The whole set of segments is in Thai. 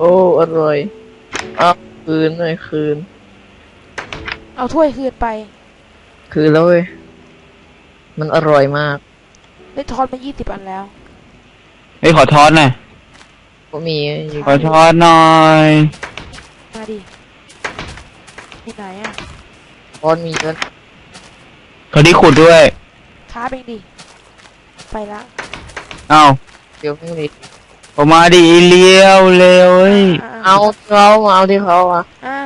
โอ้อร่อยเอาคืนหน่อยคืน เอาถ้วยคืนไป คืนแล้วเว้ยมันอร่อยมากได้ทอนมายี่สิบอันแล้ว เฮ้ยขอทอนหน่อยก็มีอยู่ขอทอนหน่อยมาดิที่ไหนอะตอนมีเงินเขาที่ขุดด้วยค้าเองดิไปละเอ้าเดี๋ยวไม่มี ผมมาดิอีเลี้ยวเร็วเฮ้ยอะเอาที่เขามาเอาที่เขาอะอะ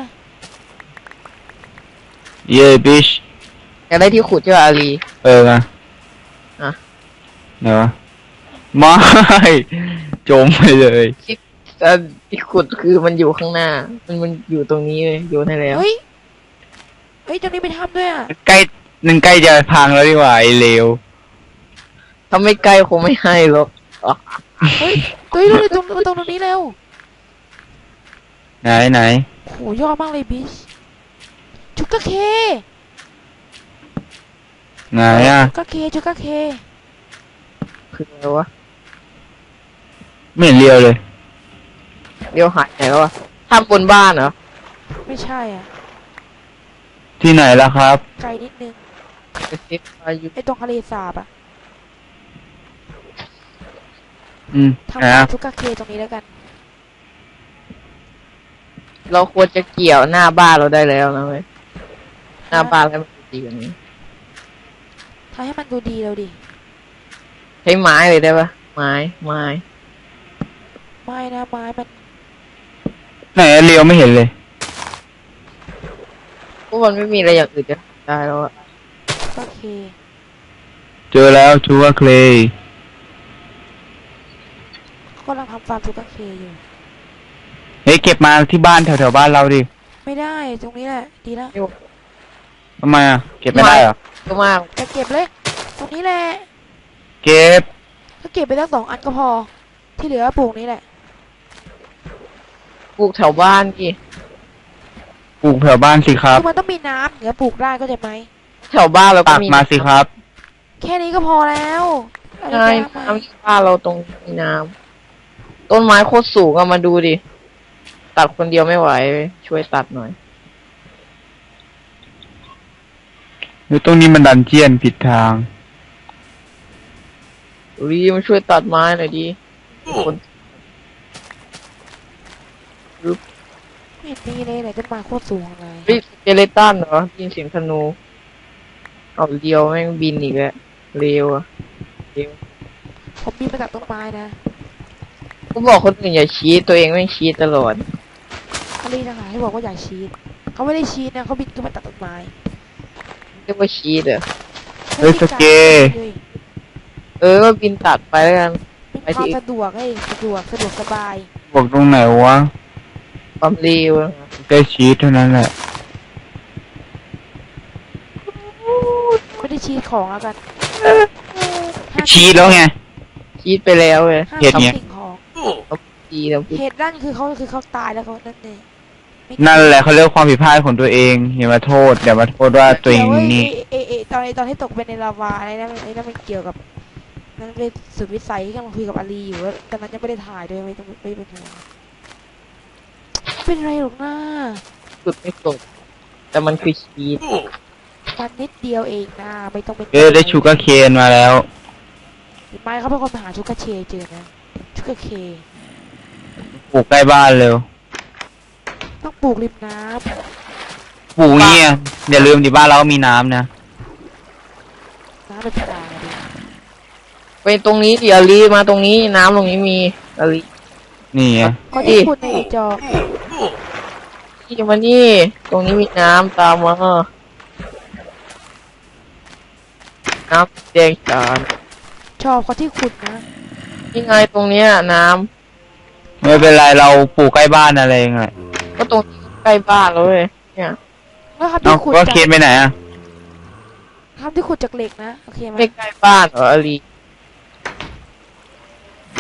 เย้บิชอยากได้ที่ขุดเจ้าอาลี เออมาอะ เดี๋ยวะไม่ จมไปเลย แต่ที่ขุดคือมันอยู่ข้างหน้า มันมันอยู่ตรงนี้เลยโยนให้แล้ว เฮ้ย เฮ้ยตรงนี้ไปทำด้วยอะ ใกล้หนึ่งใกล้จะพังแล้วดีกว่าไอ้เลวถ้าไม่ใกล้คงไม่ให้หรอกอ๋อ เฮ้ยเฮ้ยดูดิตรงตรงตรงนี้เร็วไหนไหนโหยอดมากเลยบิชชุกกะเคไหนอะชุกกะเคชุกกะเคคืออะไรวะไม่เห็นเลียวเลยเดี๋ยวหายไหนแล้ววะทำบนบ้านเหรอไม่ใช่อะที่ไหนล่ะครับ ไกลนิดนึงไปเช็คอายุไอ้ตรงทะเลสาบอะ อืมทำไหนฟาร์อะมชุกกะเคตรงนี้แล้วกัน เราควรจะเกี่ยวหน้าบ้านเราได้แล้วนะเว้ยหน้าบ้านให้มันดีกว่านี้ ทำให้มันดูดีแล้วดิ ใช้ไม้เลยได้ปะไม้ไม้ไม่นะไม้มันไหนอะเลียวไม่เห็นเลย พวกมันไม่มีอะไรอย่างอื่นจะทำได้แล้วอะชุกกะเค เจอแล้วชัวร์เคลย์ ก็กำลังทำฟาร์มชุกกะเคอยู่ เฮ้ยเก็บมาที่บ้านแถวๆบ้านเราดิไม่ได้ตรงนี้แหละ ดีแล้วทำไมอะเก็บไม่ได้เหรอเยอะมากจะเก็บเลย ตรงนี้แหละเก็บถ้าเก็บไปสักสองอันก็พอ ที่เหลือปลูกนี้แหละ ปลูกแถวบ้านกี่ปลูกแถวบ้านสิครับคือมันต้องมีน้ำเหนือปลูกได้ก็จะไหม แถวบ้านเราก็ตักมีมาสิครับ แค่นี้ก็พอแล้วอะไรใช่จะมากมายน้ำที่บ้านเราตรงมีน้ำ ต้นไม้โคตรสูงอะมาดูดิ ตัดคนเดียวไม่ไหวเว้ยช่วยตัดหน่อยหรือตรงนี้มันดันเจียนผิดทาง รีมาช่วยตัดไม้หน่อยดิคนไม่เห็นมีเลยไหนต้นไม้โคตรสูงเลยเฮ้ยเจเลตันเหรอได้ยินเสียงธนูเอาเดียวแม่งบินอีกแล้วเร็วอะเร็วผมมีมาจากต้นไม้นะ กูบอกคนอื่นอย่าชี้ตัวเองแม่งชี้ตลอดอลีนะคะที่บอกว่าอยากชีดเขาไม่ได้ชีดนะเขาบินขึ้นมาจากต้นไม้เรียกว่าชี้เด้อ เฮ้ยสเกเลยเออก็บินตัดไปแล้วกันเป็นไปความที่สะดวกเอ้ยสะดวกสะดวกสบายบอกตรงไหนวะความเร็วอะแค่ชีสเท่านั้นแหละ ไม่ได้ชีดของแล้วกันชีสแล้วไง ชี้ไปแล้วเว้ยห้ามเห็ดทำไง สิ่ง ของชี้แล้วพูดเหตุนั่นคือเขาคือเขาตายแล้วเขานั่นเองไม่นั่นแหละเขาเรียกความผิดพลาดของตัวเองอย่ามาโทษอย่ามาโทษว่าตัวเองดี๋ยนี่เอ้ยเอ้ยเอ้ยตอนตอนที่ตกไปในลาวาอะไรนั่นไอ้นั่นมันเกี่ยวกับนั่นเป็นสุดวิสัยที่กำลังคุยกับอาลีอยู่แล้วตอนนั้นยังไม่ได้ถ่ายด้วยไม่ต้องไม่เป็นห่วงเป็นไรหรอกนะจุดไม่ตกแต่มันคือชี้มันนิดเดียวเองนะไม่ต้องเป็นเออได้ชูการ์เคนมาแล้วไม่เขาเป็นคนไปหาชุกกะเชเจอนะชุ กกะเค ปลูกใกล้บ้านเร็วต้องปลูกริมน้ปลูกเนี่ยอย่าลืมดิบ้านเรามีน้ำนะำน้ำเป็นปลาดิไปตรงนี้เดี๋ยวรีมาตรงนี้น้ำตรงนี้มีอาลี นี่ไงเขาที่พูดในจอนี่มานี่ ตรงนี้มีน้ำตามมาน้ำแดงจานชอบเขาที่ขุดนะ นี่ไงตรงเนี้ยน้ไม่เป็นไรเราปลูกใกล้บ้านอะไรเองแหละำก็ตรงใกล้บ้านแล้วเว้ยเนี่ยแล้วครับเอาที่ขุดก็จากเคนไปไหนอะทำที่ขุดจากเหล็กนะโอเคไหมไม่ใกล้บ้านเหรออาลี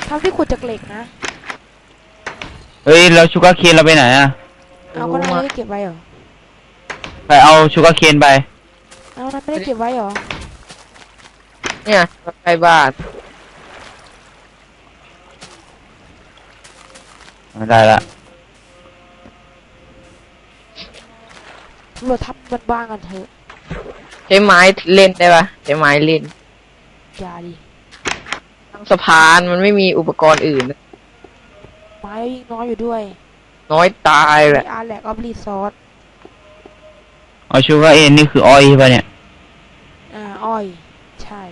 ทำที่ขุดจากเหล็กนะเฮ้ยแล้วชูการ์เคนเราไปไหนอะเอาก็นั่นไม่ได้เก็บไว้เหรอไปเอาชูการ์เคนไปเอานั้นไม่ได้เก็บไว้เหรอเนี่ยใกล้บ้าน ไม่ได้ละเราทับบันบ้างกันเถอะใช้ไม้เล่นได้ปะใช้ไม้เล่นอย่าดิทำสะพานมันไม่มีอุปกรณ์อื่น ไม้น้อยอยู่ด้วยน้อยตายแหละ อาร์แลกออฟรีซอสเอาชูการ์เอ็นนี่คือออยใช่ปะเนี่ย อ่าอ้อย ใช่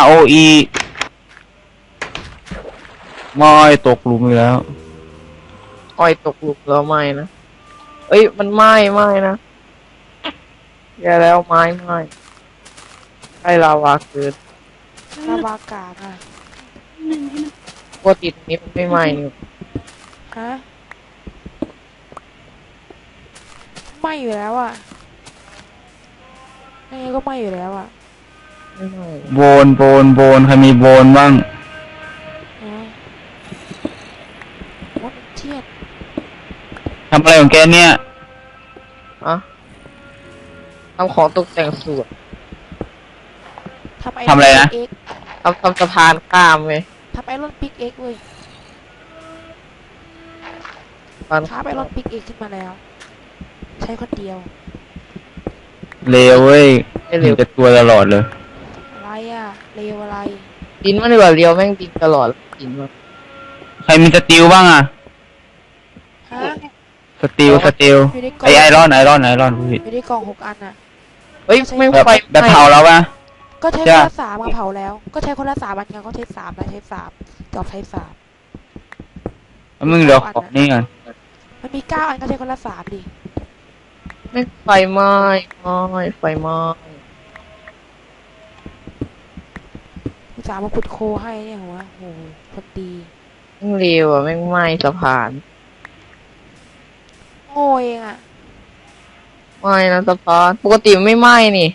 R O E ไม่ตกหลุมอีกแล้ว อ้อยตกหลุมแล้วไหม้นะ เอ้ย มันไหม้ไหม้นะแย่แล้วไม้ไหม้ใกล้ลาวาเกินลาวากากอะปกติตรงนี้มันไม่ไหม้นี่ฮะไม่อยู่แล้วอะยังไงก็ไม่อยู่แล้วอะไม่ไหม้ โบนโบนโบนใครมีโบนบ้าง อ๋อวัดเทียน ทำอะไรของแกเนี่ยอะทำของตกแต่งสวนทำไอทำอะไรนะเอ็กทำทำสะพานข้ามเลยทำไอรอนปิกเอ็กเว้ยสะพานค้าบไอรอนปิกเอ็กขึ้นมาแล้ว ใช้คนเดียว เลวเว้ยไม่เร็วจะตัวตลอดเลย อะไรอะเลวอะไรดินมันดีกว่าเรียวแม่งดินตลอดดินมันใครมีสติลบ้างอะฮะ สติลสติลอยู่ในกล่ไอองไอรอนไอรอนไอรอนผู้ผิดอยู่ในกล่องหกอันอะ เฮ้ยไม่แบบไฟแบบไหม้เผาแล้วปะ ก็ใช้คจ้ะนละสามมาเผาแล้ว ก็ใช้คนละสามอันกันก็ใช้สามนะใช้สามจอบใช้สามแล้วมึงเหลือของนี่ไงมันมีเก้าอันก็ใช้คนละสามดิไม่ไฟไหม้ไหม้ไฟไหม้อุตส่าห์มาขุดโคให้เนี่ยหัวโหคนดีแม่งเร็วอะแม่งไหม้สะพานโง่ เองอะไหม้นะสะพานปกติมันไม่ไหม้นี่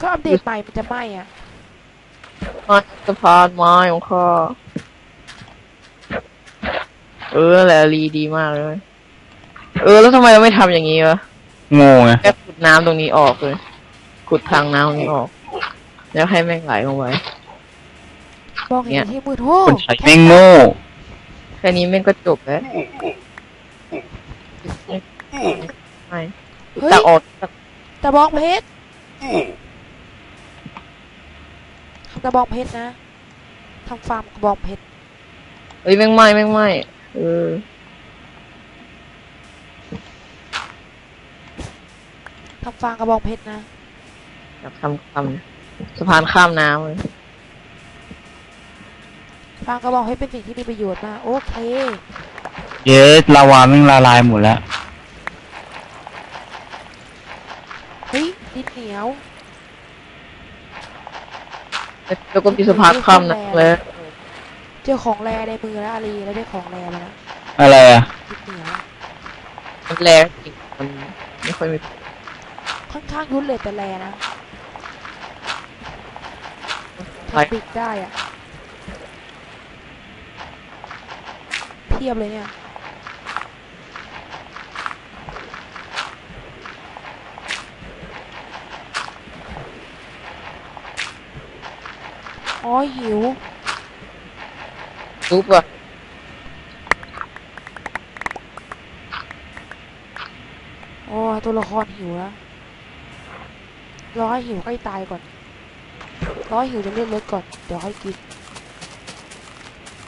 ก็อัปเดตใหม่มันจะไหมอะไหม้สะพานไม้ของข้าเออแหละรีดีมากเลย เออ แล้วทำไมเราไม่ทำอย่างนี้วะโง่ไงแค่ขุดน้ำตรงนี้ออกเลยขุดทางน้ำตรงนี้ออก แล้วให้แม่งไหลลงไปมองเห็เนี่นยที่มืดโอ้คนใช้แม่งโง่แค่นี้แม่งก็จบแล้ว ไม่เฮ้ยจะออกจากตะบองเพชรทำตะบองเพชรนะทำฟาร์มกระบองเพชรเฮ้ยแม่งไหม้แม่งไหม้เออทำฟาร์มกระบองเพชรนะอยากทำทำสะพานข้ามน้ำเลยฟาร์มกระบองเพชรเป็นสิ่งที่มีประโยชน์มากโอเค เยสลาวาแม่งละลายหมดแล้ว เฮ้ย ดินเหนียวแล้วก็มีสะพานข้ามน้ำแล้วเจอของแรในมือแล้วอารีแล้วได้ของแรมาแล้วอะไรอะดินเหนียวมันแรงจริงมันไม่ค่อยมีค่อนข้างยุ่นเลยแต่แรนะใครทำปิดได้อะเพียบเลยเนี่ย อ๋อหิวซุปอะโอ้ตัวละครหิวแล้วรอให้หิวใกล้ตายก่อนรอให้หิวจนเลือดลดก่อน เดี๋ยวค่อยกิน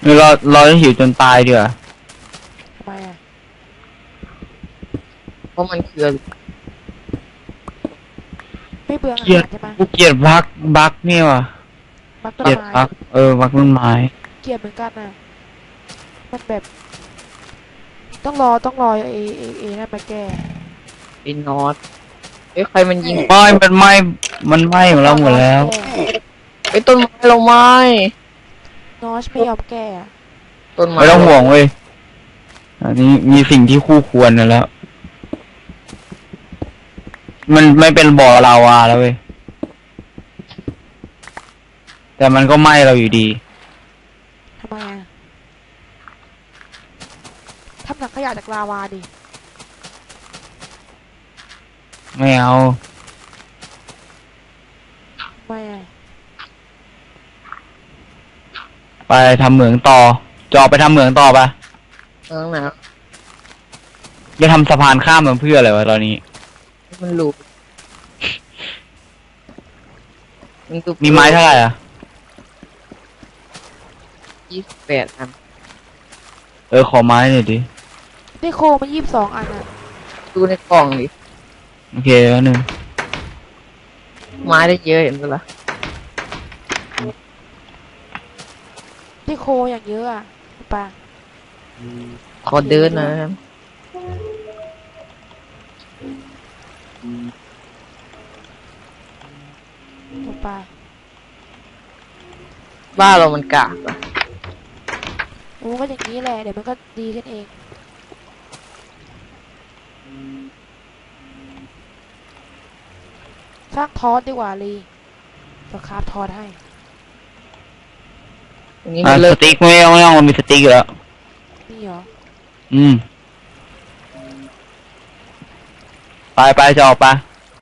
นี่เราเราจะหิวจนตายดีกว่าทำไมอะเพราะมันคือไม่เบื่ออาเกลียดหารใช่ไหมกูเกลียดบักบักเนี่ยว่ะบัก ต้นเกลียดไม้บัก เออบักต้นไม้ เกลียดเหมือนกันน่ะมันแบบ ต้องรอต้องรอเอเอเอนั่นมาแก้เป็นนอตเอ้ยใครมันยิงไม่มันไหม้มันไหม้ของเราหมดแล้ว ไอ้ยต้นไม้เราไหม้นอชไม่ยอมแก้อะต้นไม้ไม่ต้องห่วงเว้ย อันนี้มีสิ่งที่คู่ควรนะแล้ว มันไม่เป็นบ่อลาวาแล้วเว้ย แต่มันก็ไหม้เราอยู่ดีทำไมอะทำหนักขยะจากลาวาดิ ไม่เอาทำไมอะไปทำเหมืองต่อจอไปทำเหมืองต่อปะเมืองหนาวจะทำสะพานข้ามมันเพื่ออะไรวะตอนนี้ มันรูมันตัวมีไม้เท่าไหร่อะ ยี่สิบแปดอัน เออขอไม้หน่อยดิได้โคมายี่สิบสองอันอะดูในกล่องดิ โอเคแล้วหนึ่งไม้ได้เยอะเห็นปะล่ะได้โคอย่างเยอะอะปะขอเดินหนะปะบ้านเรามันกากอะ มันก็อย่างนี้แหละ เดี๋ยวมันก็ดีขึ้นเอง สร้างทอสดีกว่าลีจะคราฟทอสให้อย่างนี้อะมันเลิสกติ๊กไม่ต้องไม่ต้องมันมีสติ๊กอยู่แล้ว นี่เหรอ อืม ไปไปจะออกไปะ